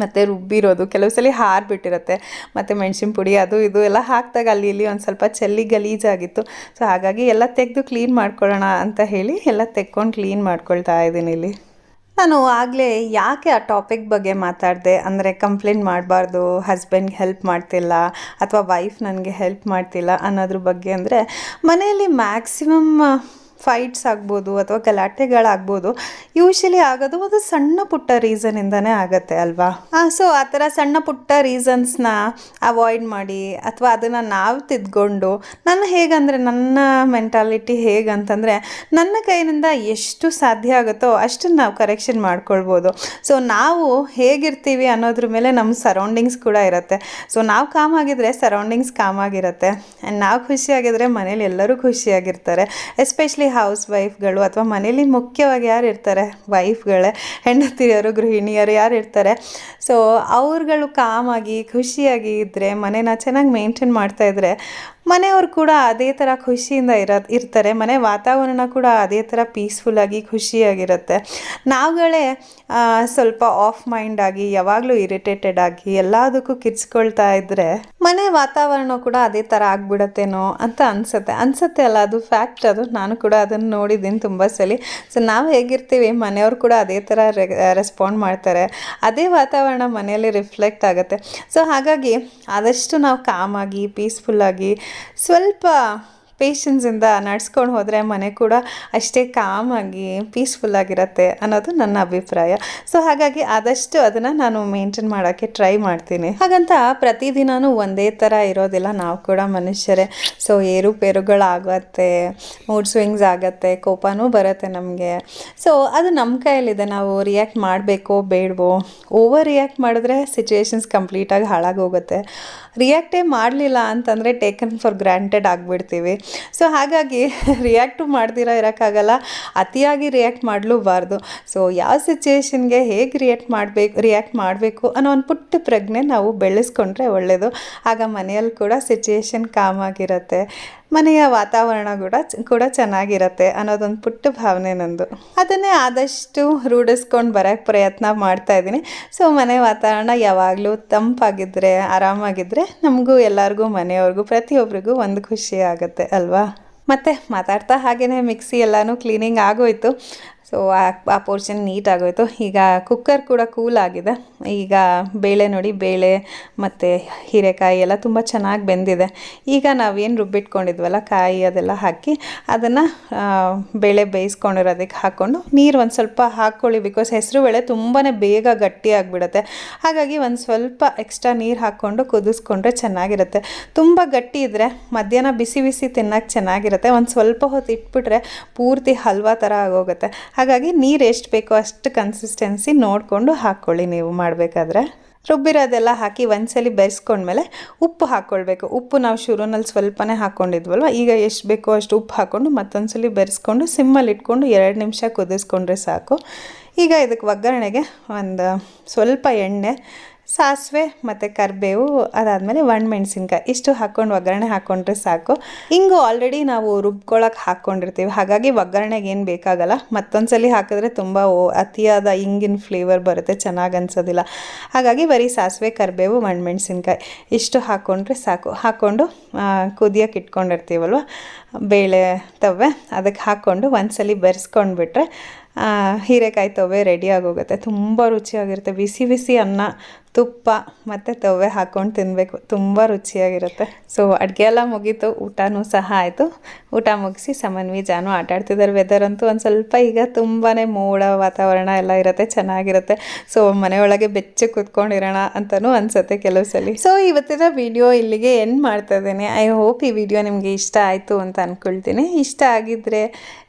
ಮತ್ತು ರುಬ್ಬಿರೋದು, ಕೆಲವು ಸಲ ಹಾರ್ಬಿಟ್ಟಿರುತ್ತೆ ಮತ್ತು ಮೆಣಸಿನ ಪುಡಿ ಅದು ಇದು ಎಲ್ಲ ಹಾಕಿದಾಗ ಅಲ್ಲಿ ಇಲ್ಲಿ ಒಂದು ಸ್ವಲ್ಪ ಚೆಲ್ಲಿ ಗಲೀಜಾಗಿತ್ತು. ಸೊ ಹಾಗಾಗಿ ಎಲ್ಲ ತೆಗೆದು ಕ್ಲೀನ್ ಮಾಡ್ಕೊಳ್ಳೋಣ ಅಂತ ಹೇಳಿ ಎಲ್ಲ ತೆಕ್ಕೊಂಡು ಕ್ಲೀನ್ ಮಾಡ್ಕೊಳ್ತಾ ಇದ್ದೀನಿ ಇಲ್ಲಿ. ನಾನು ಆಗಲೇ ಯಾಕೆ ಆ ಟಾಪಿಕ್ ಬಗ್ಗೆ ಮಾತಾಡಿದೆ? ಅಂದರೆ ಕಂಪ್ಲೇಂಟ್ ಮಾಡಬಾರ್ದು ಹಸ್ಬೆಂಡ್ಗೆ ಹೆಲ್ಪ್ ಮಾಡ್ತಿಲ್ಲ, ಅಥವಾ ವೈಫ್ ನನಗೆ ಹೆಲ್ಪ್ ಮಾಡ್ತಿಲ್ಲ ಅನ್ನೋದ್ರ ಬಗ್ಗೆ ಅಂದರೆ ಮನೆಯಲ್ಲಿ ಮ್ಯಾಕ್ಸಿಮಮ್ ಫೈಟ್ಸ್ ಆಗ್ಬೋದು ಅಥವಾ ಗಲಾಟೆಗಳಾಗ್ಬೋದು ಯೂಶಲಿ ಆಗೋದು ಒಂದು ಸಣ್ಣ ಪುಟ್ಟ ರೀಸನಿಂದನೇ ಆಗುತ್ತೆ ಅಲ್ವಾ? ಸೊ ಆ ಥರ ಸಣ್ಣ ಪುಟ್ಟ ರೀಸನ್ಸ್ನ ಅವಾಯ್ಡ್ ಮಾಡಿ ಅಥವಾ ಅದನ್ನು ನಾವು ತಿದ್ಕೊಂಡು, ನನ್ನ ಹೇಗಂದರೆ, ನನ್ನ ಮೆಂಟಾಲಿಟಿ ಹೇಗಂತಂದರೆ, ನನ್ನ ಕೈಯಿಂದ ಎಷ್ಟು ಸಾಧ್ಯ ಆಗುತ್ತೋ ಅಷ್ಟನ್ನು ನಾವು ಕರೆಕ್ಷನ್ ಮಾಡ್ಕೊಳ್ಬೋದು. ಸೊ ನಾವು ಹೇಗಿರ್ತೀವಿ ಅನ್ನೋದ್ರ ಮೇಲೆ ನಮ್ಮ ಸರೌಂಡಿಂಗ್ಸ್ ಕೂಡ ಇರುತ್ತೆ. ಸೊ ನಾವು ಕಾಮ್ ಆಗಿದ್ರೆ ಸರೌಂಡಿಂಗ್ಸ್ ಕಾಮ್ ಆಗಿರುತ್ತೆ. ಆ್ಯಂಡ್ ನಾವು ಖುಷಿಯಾಗಿದ್ದರೆ ಮನೇಲಿ ಎಲ್ಲರೂ ಖುಷಿಯಾಗಿರ್ತಾರೆ. ಎಸ್ಪೆಷಲಿ ಹೌಸ್ ವೈಫ್ಗಳು ಅಥವಾ ಮನೇಲಿ ಮುಖ್ಯವಾಗಿ ಯಾರು ಇರ್ತಾರೆ? ವೈಫ್ಗಳೇ, ಹೆಂಡತಿಯರು, ಗೃಹಿಣಿಯರು ಯಾರು ಇರ್ತಾರೆ? ಸೊ ಅವ್ರುಗಳು ಕಾಮಾಗಿ, ಖುಷಿಯಾಗಿ ಇದ್ದರೆ ಮನೇನ ಚೆನ್ನಾಗಿ ಮೇಂಟೈನ್ ಮಾಡ್ತಾ ಇದ್ದರೆ ಮನೆಯವ್ರು ಕೂಡ ಅದೇ ಥರ ಖುಷಿಯಿಂದ ಇರೋ ಇರ್ತಾರೆ. ಮನೆ ವಾತಾವರಣ ಕೂಡ ಅದೇ ಥರ ಪೀಸ್ಫುಲ್ಲಾಗಿ ಖುಷಿಯಾಗಿರುತ್ತೆ. ನಾವುಗಳೇ ಸ್ವಲ್ಪ ಆಫ್ ಮೈಂಡ್ ಆಗಿ, ಯಾವಾಗಲೂ ಇರಿಟೇಟೆಡ್ ಆಗಿ, ಎಲ್ಲದಕ್ಕೂ ಕಿರ್ಚ್ಕೊಳ್ತಾ ಇದ್ದರೆ ಮನೆ ವಾತಾವರಣ ಕೂಡ ಅದೇ ಥರ ಆಗ್ಬಿಡತ್ತೇನೋ ಅಂತ ಅನ್ಸುತ್ತೆ. ಅನಿಸುತ್ತೆ ಅಲ್ಲ, ಅದು ಫ್ಯಾಕ್ಟ್ ಅದು. ನಾನು ಕೂಡ ಅದನ್ನು ನೋಡಿದ್ದೀನಿ ತುಂಬ ಸಲ. ಸೊ ನಾವು ಹೇಗಿರ್ತೀವಿ, ಮನೆಯವ್ರು ಕೂಡ ಅದೇ ಥರ ರೆಸ್ಪಾಂಡ್ ಮಾಡ್ತಾರೆ. ಅದೇ ವಾತಾವರಣ ಮನೆಯಲ್ಲಿ ರಿಫ್ಲೆಕ್ಟ್ ಆಗುತ್ತೆ. ಸೊ ಹಾಗಾಗಿ ಆದಷ್ಟು ನಾವು ಕಾಮಾಗಿ ಪೀಸ್ಫುಲ್ಲಾಗಿ ಸ್ವಲ್ಪ ಪೇಷನ್ಸಿಂದ ನಡ್ಸ್ಕೊಂಡು ಹೋದರೆ ಮನೆ ಕೂಡ ಅಷ್ಟೇ ಕಾಮಾಗಿ ಪೀಸ್ಫುಲ್ಲಾಗಿರುತ್ತೆ ಅನ್ನೋದು ನನ್ನ ಅಭಿಪ್ರಾಯ. ಸೊ ಹಾಗಾಗಿ ಆದಷ್ಟು ಅದನ್ನು ನಾನು ಮೇಂಟೈನ್ ಮಾಡೋಕ್ಕೆ ಟ್ರೈ ಮಾಡ್ತೀನಿ. ಹಾಗಂತ ಪ್ರತಿದಿನವೂ ಒಂದೇ ಥರ ಇರೋದಿಲ್ಲ. ನಾವು ಕೂಡ ಮನುಷ್ಯರೇ. ಸೊ ಏರುಪೇರುಗಳಾಗತ್ತೆ ಮೂಡ್ ಸ್ವಿಂಗ್ಸ್ ಆಗತ್ತೆ, ಕೋಪನೂ ಬರುತ್ತೆ ನಮಗೆ. ಸೊ ಅದು ನಮ್ಮ ಕೈಯಲ್ಲಿದೆ. ನಾವು ರಿಯಾಕ್ಟ್ ಮಾಡಬೇಕೋ, ಬೇಡವೋ? ಓವರ್ ರಿಯಾಕ್ಟ್ ಮಾಡಿದ್ರೆ ಸಿಚುವೇಶನ್ಸ್ ಕಂಪ್ಲೀಟಾಗಿ ಹಾಳಾಗೋಗುತ್ತೆ. ರಿಯಾಕ್ಟೇ ಮಾಡಲಿಲ್ಲ ಅಂತಂದರೆ ಟೇಕನ್ ಫಾರ್ ಗ್ರಾಂಟೆಡ್ ಆಗಿಬಿಡ್ತೀವಿ. ಸೊ ಹಾಗಾಗಿ ರಿಯಾಕ್ಟು ಮಾಡ್ದಿರ ಇರೋಕ್ಕಾಗಲ್ಲ. ಅತಿಯಾಗಿ ರಿಯಾಕ್ಟ್ ಮಾಡಲೂಬಾರ್ದು. ಸೊ ಯಾವ ಸಿಚುವೇಶನ್ಗೆ ಹೇಗೆ ರಿಯಾಕ್ಟ್ ಮಾಡಬೇಕು ರಿಯಾಕ್ಟ್ ಮಾಡಬೇಕು ಅನ್ನೋ ಒಂದು ಪುಟ್ಟ ಪ್ರಜ್ಞೆ ನಾವು ಬೆಳೆಸ್ಕೊಂಡ್ರೆ ಒಳ್ಳೆಯದು ಆಗ ಮನೆಯಲ್ಲಿ ಕೂಡ ಸಿಚುಯೇಷನ್ ಕಾಮ್ ಆಗಿರುತ್ತೆ. ಮನೆಯ ವಾತಾವರಣ ಕೂಡ ಕೂಡ ಚೆನ್ನಾಗಿರತ್ತೆ ಅನ್ನೋದೊಂದು ಪುಟ್ಟ ಭಾವನೆ ನಂದು. ಅದನ್ನೇ ಆದಷ್ಟು ರೂಢಿಸ್ಕೊಂಡು ಬರೋಕ್ಕೆ ಪ್ರಯತ್ನ ಮಾಡ್ತಾ ಇದ್ದೀನಿ. ಸೊ ಮನೆ ವಾತಾವರಣ ಯಾವಾಗಲೂ ತಂಪಾಗಿದ್ದರೆ ಆರಾಮಾಗಿದ್ದರೆ ನಮಗೂ ಎಲ್ಲರಿಗೂ, ಮನೆಯವ್ರಿಗೂ ಪ್ರತಿಯೊಬ್ಬರಿಗೂ ಒಂದು ಖುಷಿ ಆಗುತ್ತೆ ಅಲ್ವಾ? ಮತ್ತು ಮಾತಾಡ್ತಾ ಹಾಗೆಯೇ ಮಿಕ್ಸಿ ಎಲ್ಲನೂ ಕ್ಲೀನಿಂಗ್ ಆಗೋಯ್ತು. ಸೊ ಆ ಪೋರ್ಷನ್ ನೀಟಾಗೋಯಿತು. ಈಗ ಕುಕ್ಕರ್ ಕೂಡ ಕೂಲ್ ಆಗಿದೆ. ಈಗ ಬೇಳೆ ನೋಡಿ, ಬೇಳೆ ಮತ್ತು ಹೀರೆಕಾಯಿ ಎಲ್ಲ ತುಂಬ ಚೆನ್ನಾಗಿ ಬೆಂದಿದೆ. ಈಗ ನಾವೇನು ರುಬ್ಬಿಟ್ಕೊಂಡಿದ್ವಲ್ಲ, ಕಾಯಿ ಅದೆಲ್ಲ ಹಾಕಿ ಅದನ್ನು ಬೇಳೆ ಬೇಯಿಸ್ಕೊಂಡಿರೋದಕ್ಕೆ ಹಾಕ್ಕೊಂಡು ನೀರು ಒಂದು ಸ್ವಲ್ಪ ಹಾಕ್ಕೊಳ್ಳಿ ಬಿಕಾಸ್ ಹೆಸರು ಬೇಳೆ ತುಂಬಾ ಬೇಗ ಗಟ್ಟಿ ಆಗಿಬಿಡುತ್ತೆ. ಹಾಗಾಗಿ ಒಂದು ಸ್ವಲ್ಪ ಎಕ್ಸ್ಟ್ರಾ ನೀರು ಹಾಕ್ಕೊಂಡು ಕುದಿಸ್ಕೊಂಡ್ರೆ ಚೆನ್ನಾಗಿರುತ್ತೆ. ತುಂಬ ಗಟ್ಟಿ ಇದ್ದರೆ ಮಧ್ಯಾಹ್ನ ಬಿಸಿ ಬಿಸಿ ತಿನ್ನೋಕ್ಕೆ ಚೆನ್ನಾಗಿರುತ್ತೆ. ಒಂದು ಸ್ವಲ್ಪ ಹೊತ್ತು ಇಟ್ಬಿಟ್ರೆ ಪೂರ್ತಿ ಹಲ್ವಾ ಥರ ಆಗೋಗುತ್ತೆ. ಹಾಗಾಗಿ ನೀರು ಎಷ್ಟು ಬೇಕೋ ಅಷ್ಟು ಕನ್ಸಿಸ್ಟೆನ್ಸಿ ನೋಡಿಕೊಂಡು ಹಾಕ್ಕೊಳ್ಳಿ ನೀವು ಮಾಡಬೇಕಾದ್ರೆ. ರುಬ್ಬಿರೋದೆಲ್ಲ ಹಾಕಿ ಒಂದ್ಸಲಿ ಬೆರೆಸ್ಕೊಂಡ್ಮೇಲೆ ಉಪ್ಪು ಹಾಕ್ಕೊಳ್ಬೇಕು ಉಪ್ಪು ನಾವು ಶುರುನಲ್ಲಿ ಸ್ವಲ್ಪನೇ ಹಾಕ್ಕೊಂಡಿದ್ವಲ್ವ ಈಗ ಎಷ್ಟು ಬೇಕೋ ಅಷ್ಟು ಉಪ್ಪು ಹಾಕ್ಕೊಂಡು ಮತ್ತೊಂದ್ಸಲಿ ಬೆರೆಸ್ಕೊಂಡು ಸಿಮ್ಮಲ್ಲಿ ಇಟ್ಕೊಂಡು ಎರಡು ನಿಮಿಷ ಕುದಿಸ್ಕೊಂಡ್ರೆ ಸಾಕು. ಈಗ ಇದಕ್ಕೆ ಒಗ್ಗರಣೆಗೆ ಒಂದು ಸ್ವಲ್ಪ ಎಣ್ಣೆ ಸಾಸಿವೆ ಮತ್ತು ಕರಿಬೇವು, ಅದಾದಮೇಲೆ ಒಣಮೆಣ್ಸಿನ್ಕಾಯಿ. ಇಷ್ಟು ಹಾಕ್ಕೊಂಡು ಒಗ್ಗರಣೆ ಹಾಕ್ಕೊಂಡ್ರೆ ಸಾಕು. ಹಿಂಗು ಆಲ್ರೆಡಿ ನಾವು ರುಬ್ಕೊಳಕ್ಕೆ ಹಾಕ್ಕೊಂಡಿರ್ತೀವಿ ಹಾಗಾಗಿ ಒಗ್ಗರಣೆಗೆ ಏನು ಬೇಕಾಗಲ್ಲ. ಮತ್ತೊಂದ್ಸಲಿ ಹಾಕಿದ್ರೆ ತುಂಬ ಅತಿಯಾದ ಹಿಂಗಿನ ಫ್ಲೇವರ್ ಬರುತ್ತೆ. ಚೆನ್ನಾಗಿ ಅನ್ಸೋದಿಲ್ಲ. ಹಾಗಾಗಿ ಬರೀ ಸಾಸಿವೆ, ಕರಿಬೇವು, ಒಣಮೆಣ್ಸಿನ್ಕಾಯಿ. ಇಷ್ಟು ಹಾಕ್ಕೊಂಡ್ರೆ ಸಾಕು. ಹಾಕ್ಕೊಂಡು ಕುದಿಯೋಕೆ ಇಟ್ಕೊಂಡಿರ್ತೀವಲ್ವ? ಬೇಳೆ ತವೆ ಅದಕ್ಕೆ ಹಾಕ್ಕೊಂಡು ಒಂದ್ಸಲಿ ಬೆರೆಸ್ಕೊಂಡ್ಬಿಟ್ರೆ ಹೀರೆಕಾಯಿ ತವೆ ರೆಡಿ ಆಗೋಗುತ್ತೆ. ತುಂಬ ರುಚಿಯಾಗಿರುತ್ತೆ. ಬಿಸಿ ಬಿಸಿ ಅನ್ನ ತುಪ್ಪ ಮತ್ತು ತವೆ ಹಾಕ್ಕೊಂಡು ತಿನ್ನಬೇಕು ತುಂಬ ರುಚಿಯಾಗಿರುತ್ತೆ. ಸೊ ಅಡುಗೆ ಎಲ್ಲ ಮುಗೀತು. ಊಟನೂ ಸಹ ಆಯಿತು. ಊಟ ಮುಗಿಸಿ ಸಮನ್ವಿ ಜಾನು ಆಟ ಆಡ್ತಿದ್ದಾರೆ ವೆದರ್ ಅಂತೂ ಒಂದು ಸ್ವಲ್ಪ ಈಗ ತುಂಬಾ ಮೋಡ, ವಾತಾವರಣ ಎಲ್ಲ ಇರುತ್ತೆ, ಚೆನ್ನಾಗಿರುತ್ತೆ. ಸೊ ಮನೆಯೊಳಗೆ ಬೆಚ್ಚಗೆ ಕುತ್ಕೊಂಡಿರೋಣ ಅಂತಲೂ ಅನಿಸುತ್ತೆ ಕೆಲವು ಸಲ ಸೊ ಇವತ್ತಿನ ವಿಡಿಯೋ ಇಲ್ಲಿಗೆ ಎಂಡ್ ಮಾಡ್ತಾ ಇದ್ದೀನಿ. ಐ ಹೋಪ್ ಈ ವಿಡಿಯೋ ನಿಮಗೆ ಇಷ್ಟ ಆಯಿತು ಅಂತ ಅಂದ್ಕೊಳ್ತೀನಿ ಇಷ್ಟ ಆಗಿದ್ದರೆ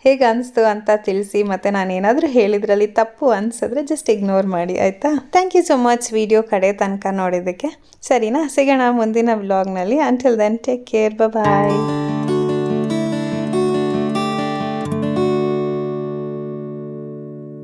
ಹೇಗೆ ಅನಿಸ್ತು ಅಂತ ತಿಳಿಸಿ, ಮತ್ತು ನಾನು ಏನಾದರೂ ಹೇಳಿದ್ರಲ್ಲಿ ತಪ್ಪು ಅನಿಸಿದ್ರೆ ಜಸ್ಟ್ ಇಗ್ನೋರ್ ಮಾಡಿ, ಆಯಿತಾ? Thank you so much video ಕಡೆ ತನಕ ನೋಡಿದ್ದಕ್ಕೆ. ಸರಿನಾ? ಸಿಗೋಣ ಮುಂದಿನ ವ್ಲಾಗ್ನಲ್ಲಿ until then take care bye